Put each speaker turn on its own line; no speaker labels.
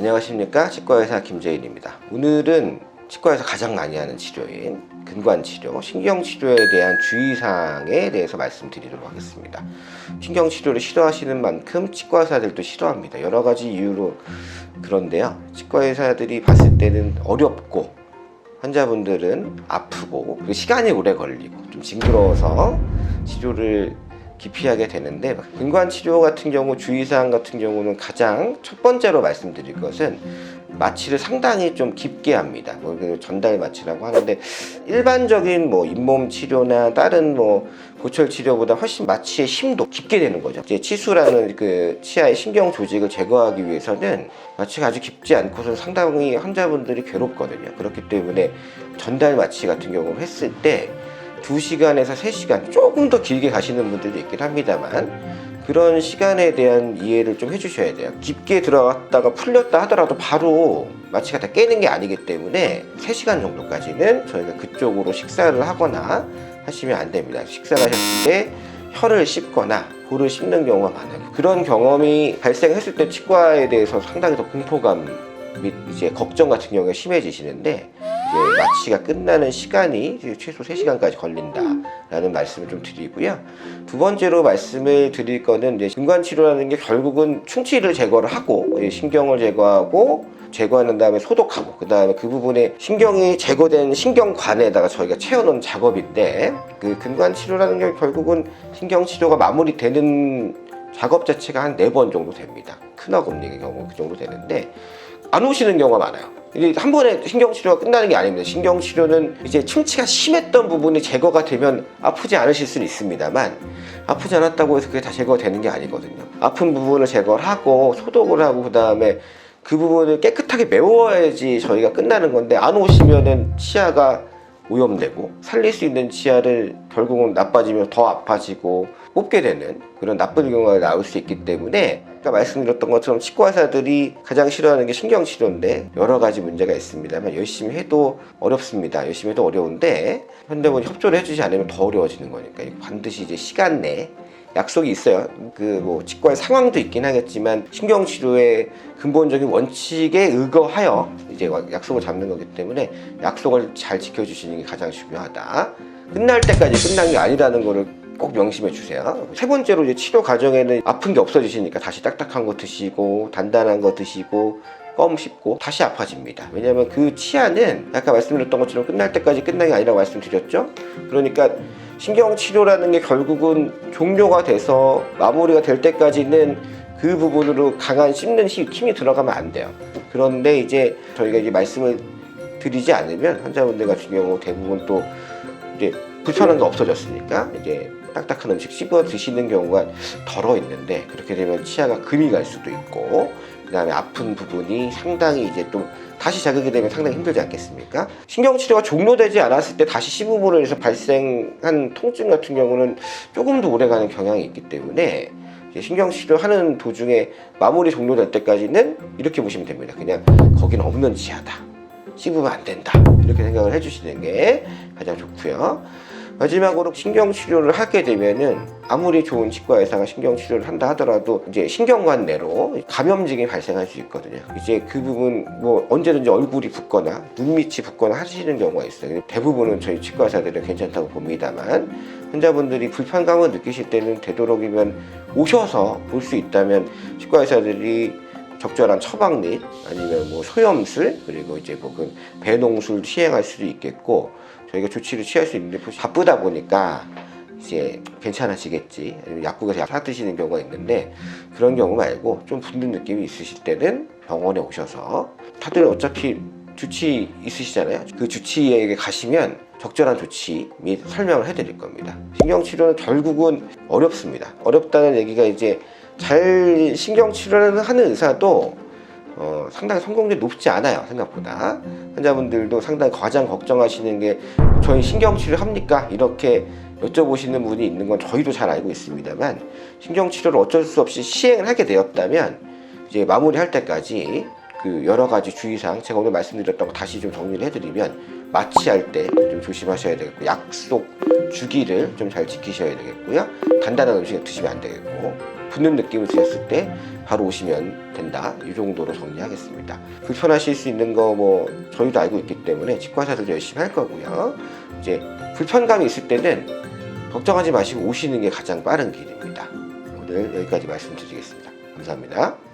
안녕하십니까 치과의사 김재인입니다. 오늘은 치과에서 가장 많이 하는 치료인 근관 치료, 신경 치료에 대한 주의사항에 대해서 말씀드리도록 하겠습니다. 신경 치료를 싫어하시는 만큼 치과 의사들도 싫어합니다. 여러 가지 이유로 그런데요. 치과 의사들이 봤을 때는 어렵고 환자분들은 아프고 시간이 오래 걸리고 좀 징그러워서 치료를 기피하게 되는데 근관 치료 같은 경우 주의사항 같은 경우는 가장 첫 번째로 말씀드릴 것은 마취를 상당히 좀 깊게 합니다. 뭐 전달 마취라고 하는데 일반적인 뭐 잇몸 치료나 다른 뭐 고철 치료보다 훨씬 마취의 심도 깊게 되는 거죠. 이제 치수라는 그 치아의 신경 조직을 제거하기 위해서는 마취가 아주 깊지 않고서 상당히 환자분들이 괴롭거든요. 그렇기 때문에 전달 마취 같은 경우 했을 때 2시간에서 3시간 조금 더 길게 가시는 분들도 있긴 합니다만 그런 시간에 대한 이해를 좀 해주셔야 돼요. 깊게 들어갔다가 풀렸다 하더라도 바로 마취가 다 깨는 게 아니기 때문에 3시간 정도까지는 저희가 그쪽으로 식사를 하거나 하시면 안 됩니다. 식사를 하셨을 때 혀를 씹거나 볼을 씹는 경우가 많아요. 그런 경험이 발생했을 때 치과에 대해서 상당히 더 공포감 및 이제 걱정 같은 경우가 심해지시는데 이제 마취가 끝나는 시간이 최소 3시간까지 걸린다라는 말씀을 좀 드리고요. 두 번째로 말씀을 드릴 거는 이제 근관 치료라는 게 결국은 충치를 제거를 하고 예, 신경을 제거하고 제거하는 다음에 소독하고 그 다음에 그 부분에 신경이 제거된 신경관에다가 저희가 채워놓은 작업인데 그 근관 치료라는 게 결국은 신경 치료가 마무리되는 작업 자체가 한 네 번 정도 됩니다. 큰어금니의 경우 그 정도 되는데 안 오시는 경우가 많아요. 이게 한 번에 신경 치료가 끝나는 게 아닙니다. 신경 치료는 이제 충치가 심했던 부분이 제거가 되면 아프지 않으실 수는 있습니다만 아프지 않았다고 해서 그게 다 제거가 되는 게 아니거든요. 아픈 부분을 제거를 하고 소독을 하고 그 다음에 그 부분을 깨끗하게 메워야지 저희가 끝나는 건데 안 오시면은 치아가 오염되고 살릴 수 있는 치아를 결국은 나빠지면 더 아파지고 뽑게 되는 그런 나쁜 경우가 나올 수 있기 때문에 아까 말씀드렸던 것처럼 치과 의사들이 가장 싫어하는 게 신경 치료인데 여러 가지 문제가 있습니다만 열심히 해도 어렵습니다. 열심히 해도 어려운데 현대분이 협조를 해주지 않으면 더 어려워지는 거니까 반드시 이제 시간 내 약속이 있어요. 그 뭐 치과의 상황도 있긴 하겠지만 신경 치료의 근본적인 원칙에 의거하여 이제 약속을 잡는 거기 때문에 약속을 잘 지켜주시는 게 가장 중요하다. 끝날 때까지 끝난 게 아니라는 거를 꼭 명심해 주세요. 세 번째로 이제 치료 과정에는 아픈 게 없어지시니까 다시 딱딱한 거 드시고 단단한 거 드시고 껌 씹고 다시 아파집니다. 왜냐하면 그 치아는 아까 말씀드렸던 것처럼 끝날 때까지 끝난 게 아니라고 말씀드렸죠. 그러니까 신경 치료라는 게 결국은 종료가 돼서 마무리가 될 때까지는 그 부분으로 강한 씹는 힘- 힘이 들어가면 안 돼요. 그런데 이제 저희가 이제 말씀을 드리지 않으면 환자분들 같은 경우 대부분 또 이제 불편한 게 없어졌으니까 이제 딱딱한 음식 씹어 드시는 경우가 덜어 있는데 그렇게 되면 치아가 금이 갈 수도 있고 그 다음에 아픈 부분이 상당히 이제 또 다시 자극이 되면 상당히 힘들지 않겠습니까? 신경치료가 종료되지 않았을 때 다시 씹음으로 인해서 발생한 통증 같은 경우는 조금 더 오래가는 경향이 있기 때문에 신경치료 하는 도중에 마무리 종료될 때까지는 이렇게 보시면 됩니다. 그냥 거기는 없는 치아다. 씹으면 안 된다. 이렇게 생각을 해주시는 게 가장 좋고요. 마지막으로 신경치료를 하게 되면은 아무리 좋은 치과 의사가 신경치료를 한다 하더라도 이제 신경관 내로 감염증이 발생할 수 있거든요. 이제 그 부분 뭐 언제든지 얼굴이 붓거나 눈밑이 붓거나 하시는 경우가 있어요. 대부분은 저희 치과 의사들은 괜찮다고 봅니다만 환자분들이 불편감을 느끼실 때는 되도록이면 오셔서 볼 수 있다면 치과 의사들이 적절한 처방 및 아니면 뭐 소염술 그리고 이제 혹은 배농술 시행할 수도 있겠고 저희가 조치를 취할 수 있는데 바쁘다 보니까 이제 괜찮아지겠지. 약국에서 약 사드시는 경우가 있는데 그런 경우 말고 좀 붓는 느낌이 있으실 때는 병원에 오셔서 다들 어차피 주치 있으시잖아요. 그 주치의에게 가시면 적절한 조치 및 설명을 해드릴 겁니다. 신경치료는 결국은 어렵습니다. 어렵다는 얘기가 이제 잘 신경치료를 하는 의사도 어, 상당히 성공률이 높지 않아요 생각보다. 환자분들도 상당히 가장 걱정하시는 게 저희 신경치료 합니까? 이렇게 여쭤보시는 분이 있는 건 저희도 잘 알고 있습니다만 신경치료를 어쩔 수 없이 시행을 하게 되었다면 이제 마무리할 때까지 그 여러 가지 주의사항 제가 오늘 말씀드렸던 거 다시 좀 정리를 해드리면 마취할 때 좀 조심하셔야 되겠고 약속 주기를 좀 잘 지키셔야 되겠고요. 단단한 음식을 드시면 안 되겠고 붓는 느낌을 드셨을 때 바로 오시면 된다. 이 정도로 정리하겠습니다. 불편하실 수 있는 거 뭐 저희도 알고 있기 때문에 치과 의사들도 열심히 할 거고요. 이제 불편감이 있을 때는 걱정하지 마시고 오시는 게 가장 빠른 길입니다. 오늘 여기까지 말씀드리겠습니다. 감사합니다.